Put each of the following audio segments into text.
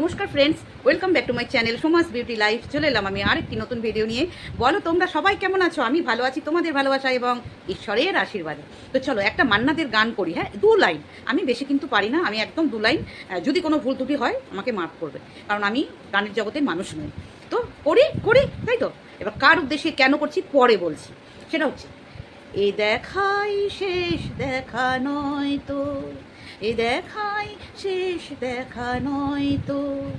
নমস্কার friends welcome back to my channel Samaj beauty life চলে এলাম আমি আরেকটি নতুন ভিডিও নিয়ে। বলো, তোমরা সবাই কেমন আছো? আমি ভালো আছি, তোমাদের ভালোবাসা এবং ঈশ্বরের আশীর্বাদে। তো চলো, একটা মান্নাদের গান করি হ্যাঁ? দু লাইন আমি বেশি কিন্তু পারি না, আমি একদম দু লাইন যদি কোনো ভুল ত্রুটি হয়, আমাকে মাফ করবে। কারণ আমি গানের জগতের মানুষ নই। তো করি করি, তাই তো? এবার কার উদ্দেশ্যে কেন করছি, পরে বলছি। সেটা হচ্ছে, এ দেখাই শেষ, দেখা নয় তো। এ দেখাই শেষ দেখা নয় তো।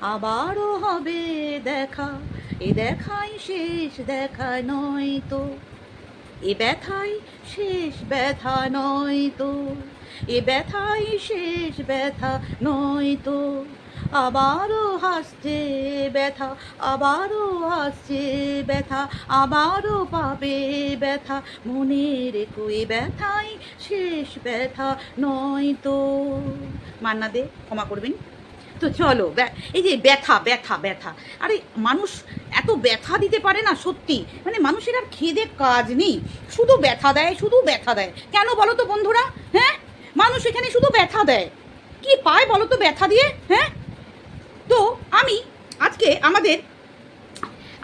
আবারও হবে দেখা, এ দেখাই শেষ দেখা নয় তো। এ ব্যথাই শেষ ব্যথা নয় তো। এ ব্যথাই শেষ ব্যথা নয় তো। আবারও হাসছে ব্যথা, আবারও হাসছে ব্যথা, আবারও পাবে ব্যথা। মনে রেখো এ ব্যথাই শেষ ব্যথা, নয় তো মান্না দে, ক্ষমা করবেন। তো চলো এই যে ব্যথা ব্যথা ব্যথা। আরে, মানুষ এত ব্যথা দিতে পারে না সত্যি। মানে মানুষের আর খেদে কাজ নেই। শুধু ব্যথা দেয়, শুধু ব্যথা দেয়। কেন বলো তো বন্ধুরা হ্যাঁ? মানুষ এখানে শুধু ব্যথা দেয়। কি পায় বলো তো ব্যথা দিয়ে হ্যাঁ? তো আমি আজকে আমাদের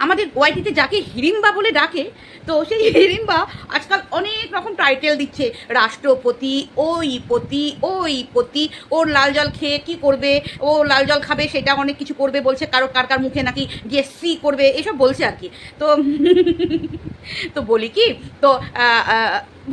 আমাদের ওয়াইটিতে যাকে হিড়িম্বা বলে ডাকে, তো সেই হিড়িম্বা আজকাল অনেক রকম টাইটেল দিচ্ছে। রাষ্ট্রপতি ওই পতি ওই পতি ওর লাল জল খেয়ে কি করবে? ও লাল জল খাবে, সেটা অনেক কিছু করবে, বলছে কারও, কার কার মুখে নাকি গিয়ে করবে, এসব বলছে আর কি। তো তো বলি কি, তো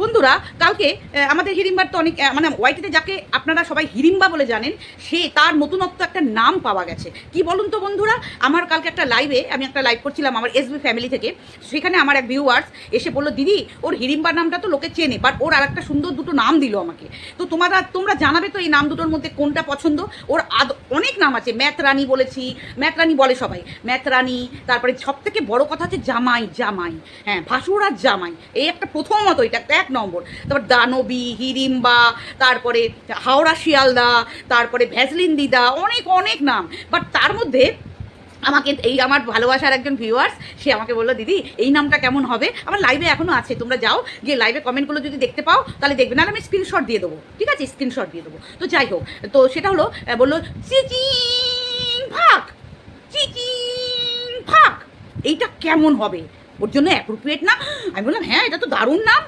বন্ধুরা, কালকে আমাদের হিড়িম্বার তো অনেক মানে ওয়াইটিতে যাকে আপনারা সবাই হিড়িম্বা বলে জানেন, সে তার নতুনত্ব একটা নাম পাওয়া গেছে। কি বলুন তো বন্ধুরা? আমার কালকে একটা লাইভে আমি একটা লাইভ করছিলাম আমার এসবি ফ্যামিলি থেকে, সেখানে আমার এক ভিউয়ার্স এসে বলল, দিদি, ওর হিড়িম্বা নামটা তো লোকে চেনে বাট ওর আর একটা সুন্দর দুটো নাম দিল আমাকে। তো তোমরা তোমরা জানাবে তো এই নাম দুটোর মধ্যে কোনটা পছন্দ? ওর আদ, অনেক নাম আছে ম্যাথ রানী বলেছি ম্যাথ রানী বলে সবাই ম্যাথ রানী তারপরে সব থেকে বড় কথা হচ্ছে জামাই জামাই হ্যাঁ ভাসুর আর জামাই, এই একটা প্রথমত এটা একটা এক নম্বর। তারপর দানবী, হিরিম্বা, তারপরে হাওড়া শিয়ালদা, তারপরে ভ্যাসলিন দিদা, অনেক অনেক নাম। বাট তার মধ্যে আমাকে এই আমার ভালোবাসার একজন ভিউয়ার্স সে আমাকে বলল, দিদি, এই নামটা কেমন হবে? আমার লাইভে এখনও আছে, তোমরা যাও যে লাইভে কমেন্টগুলো যদি দেখতে পাও, তাহলে দেখবে। না আমি স্ক্রিনশট দিয়ে দেবো। ঠিক আছে? স্ক্রিনশট দিয়ে দেবো। তো যাই হোক, তো সেটা হলো বলল, চিচিং ফাক চিচিং ফাক এইটা কেমন হবে? ওর জন্য অ্যাপ্রোপ্রিয়েট না আমি বললাম হ্যাঁ এটা তো দারুণ নাম।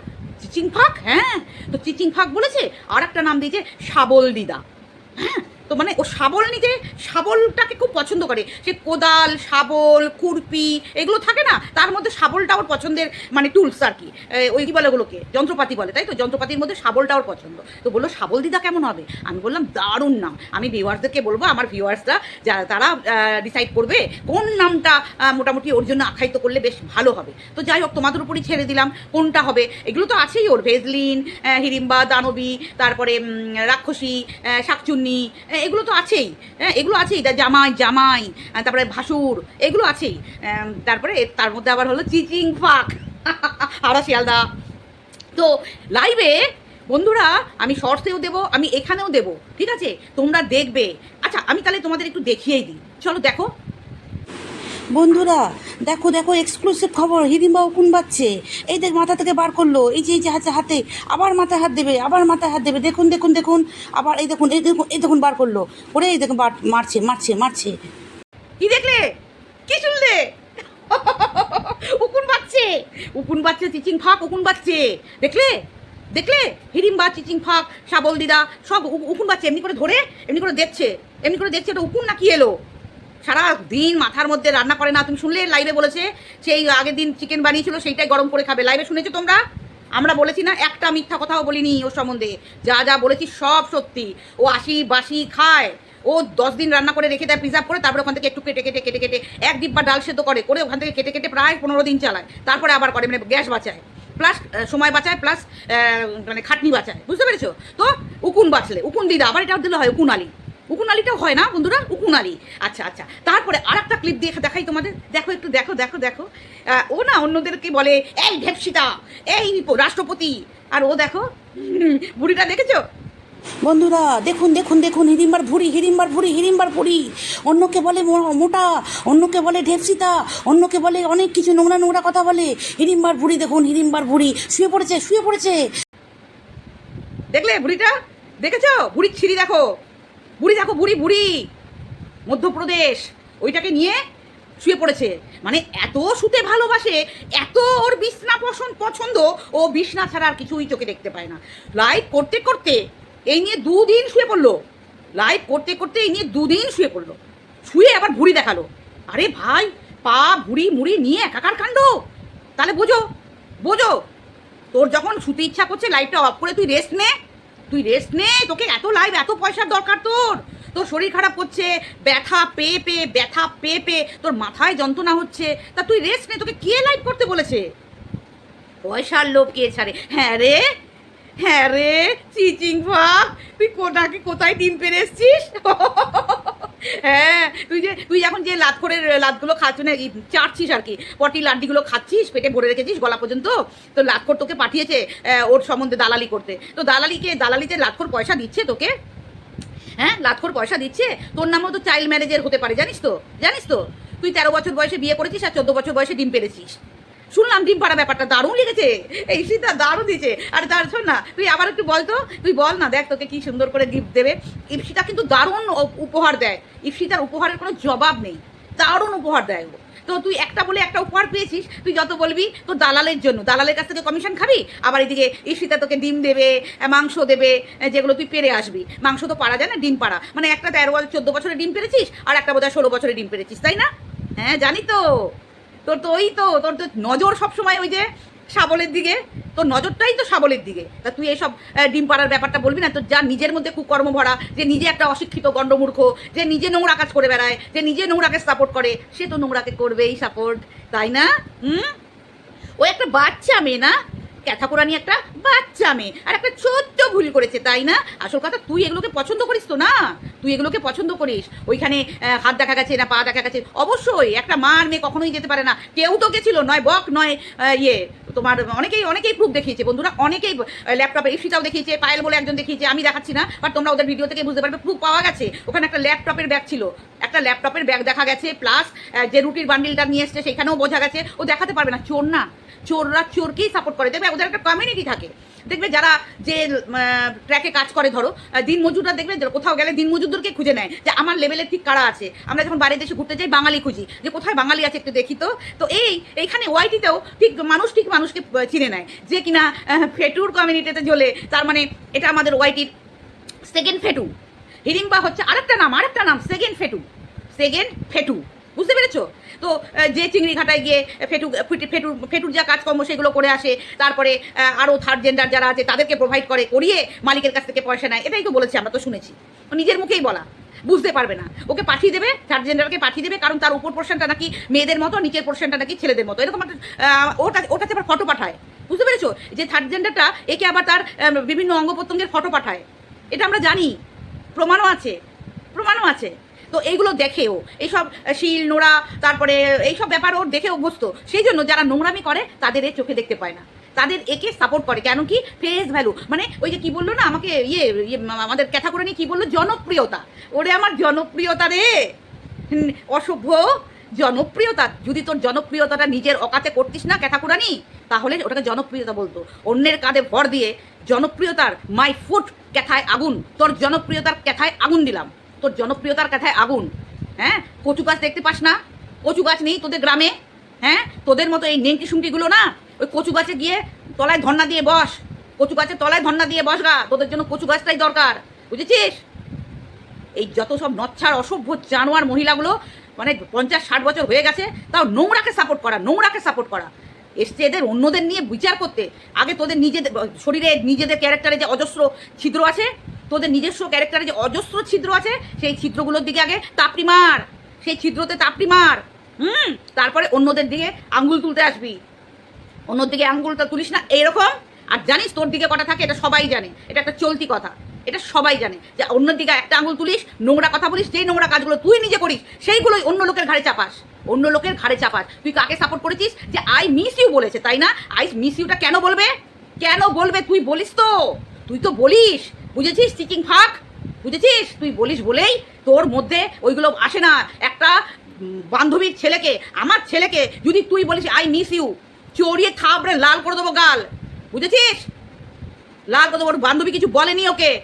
চিচিং ফাঁক হ্যাঁ তো চিচিং ফাঁক বলেছে আর একটা নাম দিয়েছে সাবল দিদা হ্যাঁ তো মানে ও শাবল নিতে শাবলটাকে খুব পছন্দ করে। সে কোদাল, শাবল খুরপি এগুলো থাকে না? তার মধ্যে শাবলটা ওর পছন্দের মানে টুলস আর কি। ওই কী বলে ওগুলোকে? যন্ত্রপাতি বলে, তাই তো? যন্ত্রপাতির মধ্যে শাবলটা ওর পছন্দ। তো বলল, শাবল দিদা কেমন হবে? আমি বললাম, দারুণ নাম। আমি ভিউয়ার্সদেরকে বলব, আমার ভিউয়ার্সরা যারা তারা ডিসাইড করবে কোন নামটা মোটামুটি ওর জন্য আখ্যায়িত করলে বেশ ভালো হবে। তো যাই হোক, তোমাদের উপরই ছেড়ে দিলাম, কোনটা হবে? এগুলো তো আছেই ওর, ভেজলিন হিড়িম্বা দানবী, তারপরে রাক্ষসী শাকচুন্নি এগুলো তো আছেই। হ্যাঁ এগুলো আছেই। তা জামাই জামাই তারপরে ভাসুর, এগুলো আছেই। তারপরে তার মধ্যে আবার হলো চিচিং ফাঁক। হাওড়া শিয়ালদা। তো লাইভে বন্ধুরা, আমি শর্টসেও দেবো, আমি এখানেও দেবো। ঠিক আছে? তোমরা দেখবে। আচ্ছা আমি তাহলে তোমাদের একটু দেখিয়েই দিই। চলো দেখো। বন্ধুরা, দেখো দেখো এক্সক্লুসিভ খবর হিদিম্বা উকুন বাচ্ছে এই দেখ মাথা থেকে বার করল, এই যে এই যে হাতে হাতে, আবার মাথায় হাত দেবে, আবার মাথায় হাত দেবে, দেখুন দেখুন দেখুন, আবার এই দেখুন এই দেখুন এই দেখুন বার করল, ওরে এই দেখুন বার, মারছে মারছে মারছে। কি দেখলে? কি শুনলে? উকুন বাচ্চে? উকুন বাচ্চে চিচিং ফাঁক উকুন বাচ্চে? দেখলে? দেখলে? হিরিম্বা চিচিং ফাঁক শাবল দিদা, সব উকুন বাচ্চে? এমনি করে ধরে, এমনি করে দেখছে, এমনি করে দেখছে, এটা উকুন না কি এলো? সারা দিন মাথার মধ্যে রান্না করে না। তুমি শুনলে লাইভে বলেছে সেই আগের দিন চিকেন বানিয়েছিল, সেইটাই গরম করে খাবে। লাইভে শুনেছো তোমরা? আমরা বলেছি না, একটা মিথ্যা কথাও বলিনি ওর সম্বন্ধে। যা যা বলেছি সব সত্যি। ও আশি বাসি খায়। ও দশ দিন রান্না করে রেখে দেয় প্রিজার্ভ করে, তারপরে ওখান থেকে একটু কেটে কেটে কেটে কেটে, এক ডিব্বা ডাল সেদ্ধ করে করে ওখান থেকে কেটে কেটে প্রায় পনেরো দিন চালায়। তারপরে আবার করে মানে গ্যাস বাঁচায়। প্লাস সময় বাঁচায় প্লাস মানে খাটনি বাঁচায়। বুঝতে পেরেছ? তো উকুন বাঁচলে, উকুন দিদা, আবার এটা দিলে হয়, উকুন আলী। উকুন আলীটাও হয় না বন্ধুরা? উকুন আলী আচ্ছা আচ্ছা। তারপরে আর একটা ক্লিপ দিয়ে দেখাই তোমাদের। দেখো একটু দেখো দেখো দেখো। ও না অন্যদেরকে বলে এই ঢেপসিতা এই রাষ্ট্রপতি। আর ও দেখো বুড়িটা দেখেছ? বন্ধুরা দেখুন দেখুন দেখুন হিড়িম্বার ভুড়ি হিড়িম্বার ভুড়ি হিড়িম্বার ভুড়ি। অন্যকে বলে মোটা অন্যকে বলে ঢেপসিতা অন্যকে বলে অনেক কিছু নোংরা নোংরা কথা বলে। হিড়িম্বার ভুড়ি দেখুন হিড়িম্বার ভুড়ি। শুয়ে পড়েছে শুয়ে পড়েছে। দেখলে বুড়িটা? দেখেছ? বুড়ির ছিঁড়ি দেখো। বুড়ি দেখো, বুড়ি বুড়ি। মধ্যপ্রদেশ, ওইটাকে নিয়ে শুয়ে পড়েছে। মানে এত শুতে ভালোবাসে, এত ওর বিছনা পছন্দ পছন্দ, ও বিছনা ছাড়া আর কিছুই চোখে দেখতে পায় না। লাইভ করতে করতে এই নিয়ে দুদিন শুয়ে পড়ল। লাইভ করতে করতে এই নিয়ে দুদিন শুয়ে পড়ল। শুয়ে আবার ভুড়ি দেখাল। আরে ভাই, পা, ভুড়ি, মুড়ি নিয়ে একাকার কাণ্ড। তাহলে বোঝো বোঝো। তোর যখন শুতে ইচ্ছা করছে লাইটটা অফ করে তুই রেস্ট নে। তুই রেস্ট নে, তোকে এত লাইভ এত পয়সার দরকার তোর। তোর শরীর খারাপ করছে ব্যথা পেয়ে পেয়ে, ব্যথা পেয়ে পেয়ে, তোর মাথায় যন্ত্রণা হচ্ছে। তা তুই রেস্ট নে, তোকে কে লাইভ করতে বলেছে? পয়সার লোভ কে ছাড়ে? হ্যাঁ রে হ্যাঁ রে চিচিং ভাব তুই কোটাকে কোথায় ডিম পেরে এসছিস? হ্যাঁ তুই যে তুই এখন যে লাত করে লাতগুলো খাচ্ছ না চাটছিস আর কি, পটি লাড্ডিগুলো খাচ্ছিস, পেটে ভরে রেখেছিস গলা পর্যন্ত? তো লাতখোর তোকে পাঠিয়েছে ওর সম্বন্ধে দালালি করতে। তো দালালিকে, দালালিতে লাতখোর পয়সা দিচ্ছে তোকে? হ্যাঁ লাতখোর পয়সা দিচ্ছে? তোর নামও তো চাইল্ড ম্যারেজের হতে পারে, জানিস তো? জানিস তো? তুই তেরো বছর বয়সে বিয়ে করেছিস আর চোদ্দ বছর বয়সে ডিম পেরেছিস। শুনলাম ডিম পাড়া ব্যাপারটা দারুণ লেগেছে। এই শীতা দারুণ দিয়েছে। আর তার শোন না, তুই আবার একটু বল তো, তুই বল না, দেখ তোকে কি সুন্দর করে গিফট দেবে। ইপসিতা কিন্তু দারুণ উপহার দেয়। ইপসিতার উপহারের কোনো জবাব নেই। দারুণ উপহার দেয় তো তুই একটা বলে একটা উপহার পেয়েছিস, তুই যত বলবি তোর দালালের জন্য। দালালের কাছ থেকে কমিশন খাবি, আবার এদিকে ঈশিতা তোকে ডিম দেবে, মাংস দেবে, যেগুলো তুই পেরে আসবি। মাংস তো পারা যায় না, ডিম পাড়া। মানে একটা তেরো বছর, চোদ্দ বছরে ডিম পেরেছিস, আর একটা বোধহয় ষোলো বছরে ডিম পেরেছিস, তাই না? হ্যাঁ জানি তো। তোর তো ওই তো, তোর তো নজর সবসময় ওই যে শাবলের দিকে, তোর নজরটাই তো শাবলের দিকে। তা তুই এইসব ডিম পাড়ার ব্যাপারটা বলবি না? তোর যা নিজের মধ্যে কুকর্ম ভরা, যে নিজে একটা অশিক্ষিত গণ্ডমূর্খ, যে নিজে নোংরা কাজ করে বেড়ায়, যে নিজে নোংরাকে সাপোর্ট করে, সে তো নোংরাকে করবেই সাপোর্ট তাই না? হুম? ও একটা বাচ্চা মেয়ে না? ক্যাথাপুরানি একটা বাচ্চা মেয়ে। আর একটা ছোট্ট ভুল করেছে, তাই না? আসল কথা, তুই এগুলোকে পছন্দ করিস তো না? তুই এগুলোকে পছন্দ করিস। ওইখানে হাত দেখা গেছে না পা দেখা গেছে। অবশ্যই, একটা মার মেয়ে কখনোই যেতে পারে না। কেউ তো গেছিল, নয় বক, নয় ইয়ে। তোমার অনেকেই অনেকেই প্রুফ দেখিয়েছে, বন্ধুরা, অনেকেই ল্যাপটপে ইফিতাও দেখিয়েছে পায়েল বলে একজন দেখিয়েছে, আমি দেখাচ্ছি না বাট তোমরা ওদের ভিডিও থেকে বুঝতে পারবে প্রুফ পাওয়া গেছে। ওখানে একটা ল্যাপটপের ব্যাগ ছিল। একটা ল্যাপটপের ব্যাগ দেখা গেছে প্লাস যে রুটির বান্ডিলটা নিয়ে এসছে, সেখানেও বোঝা গেছে, ও দেখাতে পারবে না, চোর না। চোররা চোরকেই সাপোর্ট করে। দেখবে, ওদের একটা কমিউনিটি থাকে। দেখবে, যারা যে ট্র্যাকে কাজ করে, ধরো দিন মজুররা দেখবে কোথাও গেলে দিন মজুরদেরকে খুঁজে নেয়, যে আমার লেভেলের ঠিক কারা আছে? আমরা যখন বাইরে দেশে ঘুরতে যাই, বাঙালি খুঁজি, যে কোথায় বাঙালি আছে একটু দেখি তো। তো এই, এইখানে ওয়াইটিতেও ঠিক, মানুষ ঠিক মানুষকে চিনে নেয় যে কিনা ফেটুর কমিউনিটিতে জ্বলে, তার মানে এটা আমাদের ওয়াইটির সেকেন্ড ফেটু। হিড়িম্বা হচ্ছে আরেকটা নাম আরেকটা নাম, সেকেন্ড ফেটু। সেকেন্ড ফেটু। বুঝতে পেরেছ? তো যে চিংড়ি ঘাটায় গিয়ে ফেটু, ফেটু- ফেটুর ফেটুর যা কাজকর্ম সেগুলো করে আসে, তারপরে আরও থার্ড জেন্ডার যারা আছে, তাদেরকে প্রোভাইড করে, করিয়ে মালিকের কাছ থেকে পয়সা নেয়, এটাই তো বলেছি, আমরা তো শুনেছি। নিজের মুখেই বলা। বুঝতে পারবে না। ওকে পাঠিয়ে দেবে থার্ড জেন্ডারকে পাঠিয়ে দেবে, কারণ তার উপর পোর্শনটা নাকি মেয়েদের মতো, নিচের পোর্শনটা নাকি ছেলেদের মতো। এরকম একটা ওটা, ওটাতে আবার ফটো পাঠায়। বুঝতে পেরেছ? যে থার্ড জেন্ডারটা একে আবার তার বিভিন্ন অঙ্গ প্রত্যঙ্গের ফটো পাঠায়। এটা আমরা জানি। প্রমাণও আছে। প্রমাণও আছে। তো এইগুলো দেখেও, এইসব শিল, নোড়া, তারপরে এইসব ব্যাপার ওর দেখে অভ্যস্ত। সেই জন্য যারা নোংরামি করে, তাদের এ চোখে দেখতে পায় না। তাদের একে সাপোর্ট করে। কেন কি? ফেস ভ্যালু মানে ওই যে কি বলল না, আমাকে ইয়ে ইয়ে আমাদের ক্যাথা করে নিয়ে কি বলল? জনপ্রিয়তা। ওরে আমার জনপ্রিয়তা রে! অসভ্য জনপ্রিয়তা। যদি তোর জনপ্রিয়তাটা নিজের অকাতে করতিস না ক্যাথাকুরানি তাহলে ওটাকে জনপ্রিয়তা বলতো। অন্যের কাঁধে ভর দিয়ে জনপ্রিয়তার মাই ফুট ক্যাথায় আগুন, তোর জনপ্রিয়তার ক্যাথায় আগুন দিলাম। তোর জনপ্রিয়তার ক্যাথায় আগুন। হ্যাঁ? কচু গাছ দেখতে পাস না? কচু গাছ নেই তোদের গ্রামে। হ্যাঁ? তোদের মতো এই নেংটি শুংটিগুলো না ওই কচু গাছে গিয়ে তলায় ধর্না দিয়ে বস। কচু গাছের তলায় ধর্না দিয়ে বস গা। তোদের জন্য কচু গাছটাই দরকার। বুঝেছিস? এই যত সব নচ্ছার, অসভ্য জানোয়ার মহিলাগুলো মানে পঞ্চাশ, ষাট বছর হয়ে গেছে, তাও নোংরাকে সাপোর্ট করা, নোংরাকে সাপোর্ট করা। এসছে এদের অন্যদের নিয়ে বিচার করতে। আগে তোদের নিজেদের, শরীরে নিজেদের ক্যারেক্টারে যে অজস্র ছিদ্র আছে, তোদের নিজস্ব ক্যারেক্টারে যে অজস্র ছিদ্র আছে, সেই ছিদ্রগুলোর দিকে আগে তাপড়ি মার। সেই ছিদ্রতে তাপড়ি মার। হুম? তারপরে অন্যদের দিকে আঙ্গুল তুলতে আসবি। অন্যর দিকে আঙ্গুলটা তুলিস না এরকম আর জানিস, তোর দিকে কটা থাকে, এটা সবাই জানে। এটা একটা চলতি কথা। এটা সবাই জানে। যে অন্যের দিকে একটা আঙুল তুলিস, নোংরা কথা বলিস, যেই নোংরা কাজগুলো তুই নিজে করিস, সেইগুলোই অন্য লোকের ঘাড়ে চাপাস। অন্য লোকের ঘাড়ে চাপাস। তুই কাকে সাপোর্ট করেছিস? যে আই মিস ইউ বলেছে, তাই না? আই মিস ইউটা কেন বলবে? কেন বলবে? তুই বলিস তো। তুই তো বলিস। বুঝেছিস চিকিং ফাঁক? বুঝেছিস? তুই বলিস বলেই তোর মধ্যে ওইগুলো আসে না। একটা বান্ধবীর ছেলেকে, আমার ছেলেকে যদি তুই বলিস আই মিস ইউ চড়িয়ে থাবড়ে লাল করে দেবো গাল। বুঝেছিস? লাল করে দেবো, ওর বান্ধবী কিছু বলেনি ওকে।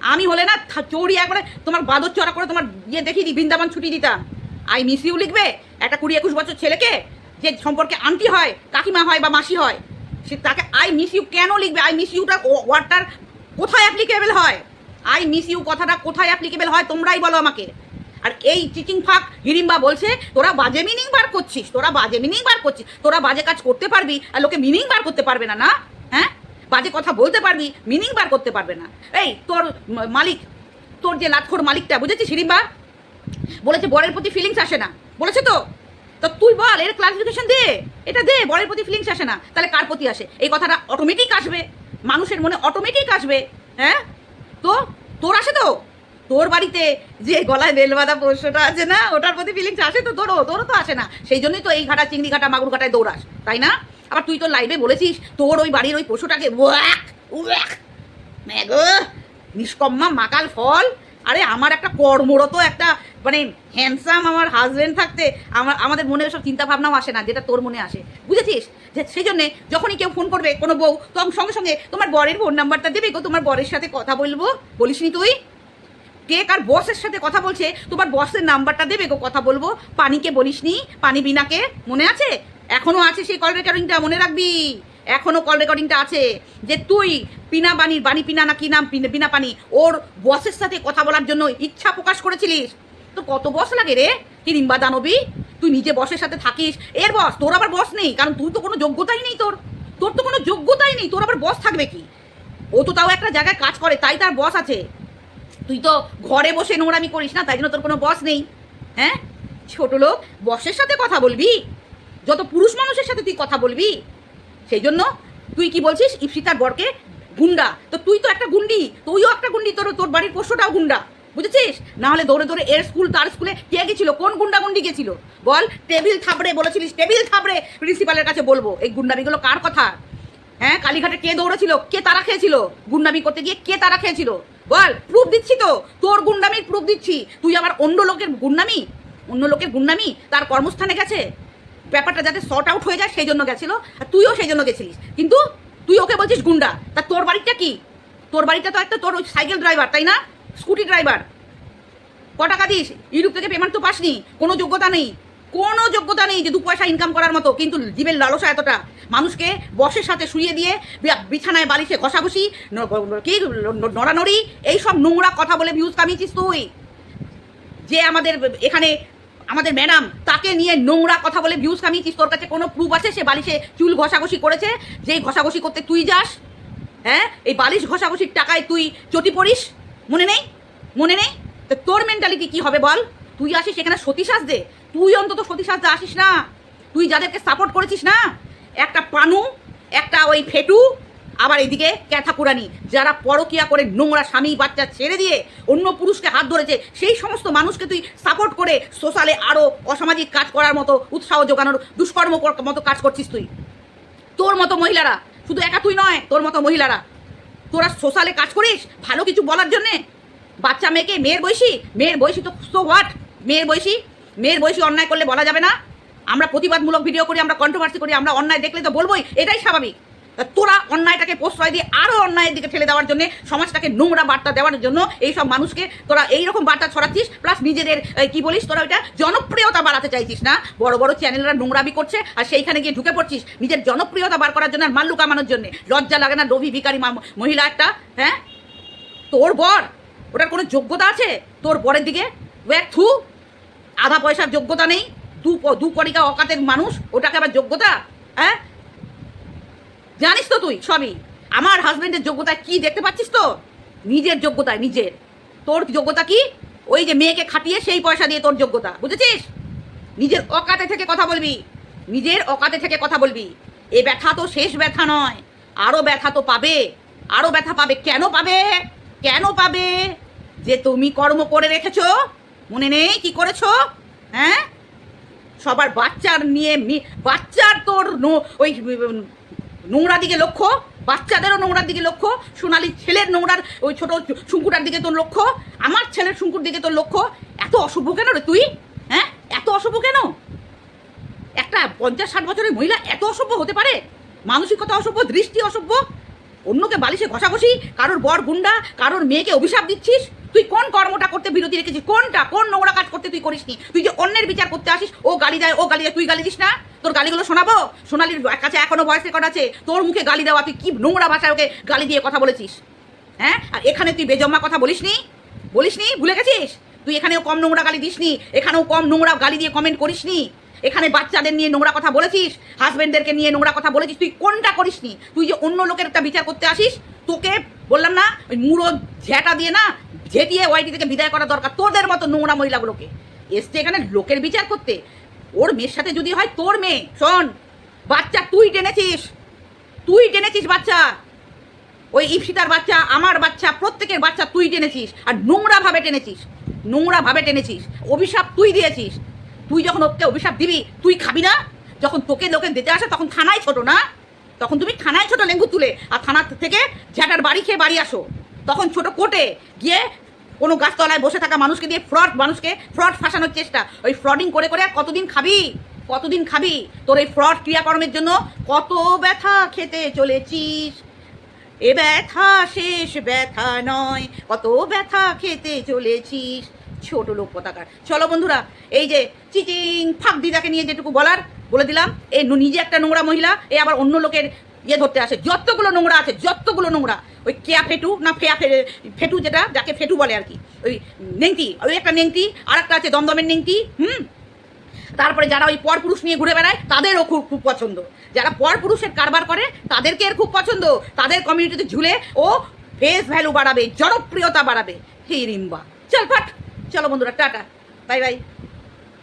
আমি হলে না থা- চৌড়ি একবারে তোমার বাদর চড়া করে তোমার ইয়ে দেখিয়ে দিই, বৃন্দাবন ছুটি দিতাম। আই মিস ইউ লিখবে? একটা কুড়ি একুশ বছর ছেলেকে যে সম্পর্কে আন্টি হয়, কাকিমা হয় বা মাসি হয়, সে তাকে আই মিস ইউ কেন লিখবে? আই মিস ইউটা ওয়ার্ডটার কোথায় অ্যাপ্লিকেবল হয়? আই মিস ইউ কথাটা কোথায় অ্যাপ্লিকেবল হয়? তোমরাই বলো আমাকে। আর এই চিচিং ফাঁক হিড়িম্বা বলছে, তোরা বাজে মিনিং বার করছিস, তোরা বাজে মিনিং বার করছিস, তোরা বাজে কাজ করতে পারবি আর লোকে মিনিং বার করতে পারবে না না? হ্যাঁ? বাজে কথা বলতে পারবি, মিনিং বার করতে পারবে না। এই তোর মালিক, তোর যে লাটখোর মালিকটা, বুঝেছিস হিড়িম্বা? বলেছে, বরের প্রতি ফিলিংস আসে না। বলেছে তো? তো তুই বল, এর ক্লাসিফিকেশন দে, এটা দে, বরের প্রতি ফিলিংস আসে না। তাহলে কার প্রতি আসে? এই কথাটা অটোমেটিক আসবে, মানুষের মনে অটোমেটিক আসবে হ্যাঁ? তো তোর আসে তো? তোর বাড়িতে যে গলায় বেল বাঁধা পোষ্যটা আছে না, ওটার প্রতি ফিলিংস আসে তো, তোরও তোরও তো আসে না। সেই জন্যই তো এই ঘাটা, চিংড়ি ঘাটা, মাগুর ঘাটায় দৌড়াস, তাই না? আবার তুই তো লাইভে বলেছিস, তোর ওই বাড়ির ওই পশুটাকে নিষ্কম্মা, মাকাল ফল। আরে, আমার একটা কর্মরত একটা মানে হ্যান্ডসাম আমার হাজব্যান্ড থাকতে, আমার, আমাদের মনে সব চিন্তা ভাবনাও আসে না, যেটা তোর মনে আসে। বুঝেছিস? যে, সেই জন্যে যখনই কেউ ফোন করবে, কোনো বউ, তখন সঙ্গে সঙ্গে তোমার বরের ফোন নাম্বারটা দেবে গো, তোমার বরের সাথে কথা বলব। বলিসনি তুই? কে কার বসের সাথে কথা বলছে? তোমার বসের নাম্বারটা দেবে গো, কথা বলব। পানিকে বলিসনি? পানি বিনাকে? মনে আছে? এখনও আছে সেই কল রেকর্ডিংটা মনে রাখবি? এখনও কল রেকর্ডিংটা আছে যে তুই পিনা বানির বানি পিনা না কি নাম বিনা পানি ওর বসের সাথে কথা বলার জন্য ইচ্ছা প্রকাশ করেছিলিস? তো কত বস লাগে রে? হিড়িম্বা দানবী? তুই নিজে বসের সাথে থাকিস। এর বস তোর আবার বস নেই, কারণ তুই তো কোনো যোগ্যতাই নেই তোর। তোর তো কোনো যোগ্যতাই নেই, তোর আবার বস থাকবে কি? ও তো তাও একটা জায়গায় কাজ করে, তাই তার বস আছে। তুই তো ঘরে বসে নোংরামি করিস না, তাই জন্য তোর কোনো বস নেই। হ্যাঁ? ছোট লোক বসের সাথে কথা বলবি? যত পুরুষ মানুষের সাথে তুই কথা বলবি? সেই জন্য তুই কি বলছিস? ইপসিতার বরকে গুন্ডা। তো তুই তো একটা গুন্ডি, তুইও একটা গুন্ডি, তোর তোর বাড়ির পোষ্যটাও গুন্ডা। বুঝেছিস? না হলে দৌড়ে দৌড়ে এর স্কুল তার স্কুলে কে গেছিল? কোন গুন্ডা গুন্ডি গেছিল? বল, টেবিল থাবড়ে বলেছিলিস, টেবিল থাবড়ে প্রিন্সিপালের কাছে বলব। এই গুন্ডামিগুলো কার কথা? হ্যাঁ কালীঘাটে কে দৌড়েছিল? কে তারা খেয়েছিল? গুন্ডামি করতে গিয়ে কে তারা খেয়েছিল? বল প্রুফ দিচ্ছি তো। তোর গুন্ডামির প্রুফ দিচ্ছি। তুই আবার অন্য লোকের গুন্ডামি, অন্য লোকের গুন্ডামি তার কর্মস্থানে গেছে। ব্যাপারটা যাতে শর্ট আউট হয়ে যায়, সেই জন্য গেছিল। আর তুইও সেই জন্য গেছিলিস। কিন্তু তুই ওকে বলছিস গুন্ডা। তা তোর বাড়িটা কি? তোর বাড়িটা তো একটা তোর ওই সাইকেল ড্রাইভার তাই না? স্কুটি ড্রাইভার ক টাকা দিস? ইউটিউব থেকে পেমেন্ট তো পাসনি। কোনো যোগ্যতা নেই। কোনো যোগ্যতা নেই যে দু পয়সা ইনকাম করার মতো। কিন্তু জীবের লালসা এতটা, মানুষকে বসের সাথে শুয়ে দিয়ে বিছানায় বালিশে ঘষাঘষি কি নড়ানড়ি, এইসব নোংরা কথা বলে ভিউজ কামিয়েছিস তুই। যে আমাদের এখানে আমাদের ম্যাডাম তাকে নিয়ে নোংরা কথা বলে ভিউজ কামিয়েছিস, তোর কাছে কোনো প্রুফ আছে? সে বালিশে চুল ঘষাঘষি করেছে, যেই ঘষাঘষি করতে তুই যাস হ্যাঁ? এই বালিশ ঘষাঘষির টাকায় তুই চটি পড়িস? মনে নেই? মনে নেই? তো তোর মেন্টালিটি কি হবে বল? তুই আসিস এখানে সতী সাজদে তুই অন্তত সতী সাজদে আসিস না। তুই যাদেরকে সাপোর্ট করেছিস না, একটা পানু, একটা ওই ফেটু, আবার এদিকে ক্যাথা পুরানি যারা পরকিয়া করে নোংরা স্বামী বাচ্চা ছেড়ে দিয়ে অন্য পুরুষকে হাত ধরেছে, সেই সমস্ত মানুষকে তুই সাপোর্ট করে সোশ্যালে আরও অসামাজিক কাজ করার মতো উৎসাহ যোগানোর দুষ্কর্ম কর- মতো কাজ করছিস তুই। তোর মতো মহিলারা, শুধু একা তুই নয়, তোর মতো মহিলারা। তোরা সোশ্যালে কাজ করিস, ভালো কিছু বলার জন্যে? বাচ্চা মেয়েকে, মেয়ের বয়সী? মেয়ের বয়সী তো সো হোয়াট মেয়ের বয়সী? মেয়ের বয়সী অন্যায় করলে বলা যাবে না। আমরা প্রতিবাদমূলক ভিডিও করি, আমরা কন্ট্রোভার্সি করি, আমরা অন্যায় দেখলে তো বলবোই, এটাই স্বাভাবিক। তোরা অন্যায়টাকে প্রশ্রয় দিয়ে আরও অন্যায়ের দিকে ঠেলে দেওয়ার জন্য, সমাজটাকে নোংরা বার্তা দেওয়ার জন্য এইসব মানুষকে তোরা এইরকম বার্তা ছড়াচ্ছিস প্লাস নিজেদের কি বলিস তোরা ওইটা জনপ্রিয়তা বাড়াতে চাইছিস না? বড় বড় চ্যানেলরা নোংরাবি করছে, আর সেইখানে গিয়ে ঢুকে পড়ছিস নিজের জনপ্রিয়তা বার করার জন্য আর মাল্লু কামানোর জন্য। লজ্জা লাগে না রবি ভিকারি মহিলা একটা হ্যাঁ? তোর বর, ওটার কোনো যোগ্যতা আছে? তোর বরের দিকে ওয়াক থু আধা পয়সার যোগ্যতা নেই, দু দু কণিকা অকাতের মানুষ, ওটাকে আবার যোগ্যতা? হ্যাঁ? জানিস তো তুই সবই। আমার হাজবেন্ডের যোগ্যতা কি দেখতে পাচ্ছিস তো? নিজের যোগ্যতায়, নিজের। তোর যোগ্যতা কি? ওই যে মেয়েকে খাটিয়ে সেই পয়সা দিয়ে তোর যোগ্যতা, বুঝেছিস? নিজের অকাতে থেকে কথা বলবি, নিজের অকাতে থেকে কথা বলবি। এ ব্যথা তো শেষ ব্যথা নয় আরও ব্যথা তো পাবে। আরও ব্যথা পাবে, কেন পাবে? কেন পাবে? যে তুমি কর্ম করে রেখেছো মনে নেই? কি করেছ? হ্যাঁ? সবার বাচ্চার নিয়ে বাচ্চার তোর ওই নোংরা দিকে লক্ষ্য, বাচ্চাদেরও নোংরার দিকে লক্ষ্য, সোনালি ছেলের নোংরার ওই ছোট শুঙ্কুটার দিকে তোর লক্ষ্য, আমার ছেলের শুঙ্কুর দিকে তোর লক্ষ্য, এত অশুভ কেন রে তুই? হ্যাঁ? এত অশুভ কেন? একটা পঞ্চাশ ষাট বছরের মহিলা এত অসভ্য হতে পারে? মানসিকতা অসভ্য দৃষ্টি অসভ্য অন্যকে বালিশে ঘষাঘষি, কারোর বর গুন্ডা, কারোর মেয়েকে অভিশাপ দিচ্ছিস তুই কোন কর্মটা করতে বিরতি রেখেছিস? কোনটা? কোন নোংরা কাজ করতে তুই করিসনি? তুই যে অন্যের বিচার করতে আসিস, ও গালি দেয়, ও গালি দেয়, তুই গালি দিস না? তোর গালিগুলো শোনাবো? সোনালির কাছে এখনও ভয়েস রেকর্ড আছে। তোর মুখে গালি দেওয়া, তুই কি নোংরা ভাষায় ওকে গালি দিয়ে কথা বলেছিস? হ্যাঁ? আর এখানে তুই বেজম্মা কথা বলিসনি? বলিসনি? ভুলে গেছিস? তুই এখানেও কম নোংরা গালি দিসনি, এখানেও কম নোংরা গালি দিয়ে কমেন্ট করিসনি। এখানে বাচ্চাদের নিয়ে নোংরা কথা বলেছিস হাজবেন্ডদেরকে নিয়ে নোংরা কথা বলেছিস, তুই কোনটা করিসনি? তুই যে অন্য লোকের একটা বিচার করতে আসিস তোকে বললাম না, ওই মুড়ো ঝ্যাটা দিয়ে না, ঝেঁটিয়ে ওয়াইটি থেকে বিদায় করা দরকার তোদের মতো নোংরা মহিলাগুলোকে। এসছে এখানে লোকের বিচার করতে। ওর মেয়ের সাথে যদি হয় তোর মেয়ে, শোন, বাচ্চা তুই টেনেছিস তুই টেনেছিস বাচ্চা। ওই ইপসিতার বাচ্চা, আমার বাচ্চা, প্রত্যেকের বাচ্চা তুই টেনেছিস আর নোংরা ভাবে টেনেছিস নোংরা ভাবে টেনেছিস। অভিশাপ তুই দিয়েছিস। তুই যখন ওকে অভিশাপ দিবি, তুই খাবি না? যখন তোকে লোকে দিতে আসে, তখন থানায় ছোট না? তখন তুমি থানায় ছোট লেঙ্গু তুলে আর থানা থেকে ঝ্যাটার বাড়ি খেয়ে বাড়ি আসো। তখন ছোট কোর্টে গিয়ে কোনো গাছতলায় বসে থাকা মানুষকে দিয়ে ফ্রড, মানুষকে ফ্রড ফাঁসানোর চেষ্টা। ওই ফ্রডিং করে করে আর কতদিন খাবি? কতদিন খাবি? তোর এই ফ্রড ক্রিয়াকর্মের জন্য কত ব্যথা খেতে চলেছিস? এ ব্যথা শেষ ব্যথা নয়, কত ব্যথা খেতে চলেছিস? ছোট লোক পতাকার। চলো বন্ধুরা, এই যে চিচিং ফাঁক দিদাকে নিয়ে যেটুকু বলার বলে দিলাম, এ নিজে একটা নোংরা মহিলা, এ আবার অন্য লোকের ইয়ে ধরতে আসে। যতগুলো নোংরা আছে, যতগুলো নোংরা, ওই কেয়া ফেটু না ফেয়া ফেটু যেটা, যাকে ফেটু বলে আর কি, ওই নেংটি, ওই একটা নেংটি আর একটা আছে দমদমের নেংটি, হুম? তারপরে যারা ওই পরপুরুষ নিয়ে ঘুরে বেড়ায়, তাদেরও খুব খুব পছন্দ। যারা পরপুরুষের কারবার করে, তাদেরকে এর খুব পছন্দ। তাদের কমিউনিটিতে ঝুলে ও ফেস ভ্যালু বাড়াবে, জনপ্রিয়তা বাড়াবে। হে রিম্বা। চল ফাট চলো বন্ধুরা, টাটা। Bye bye.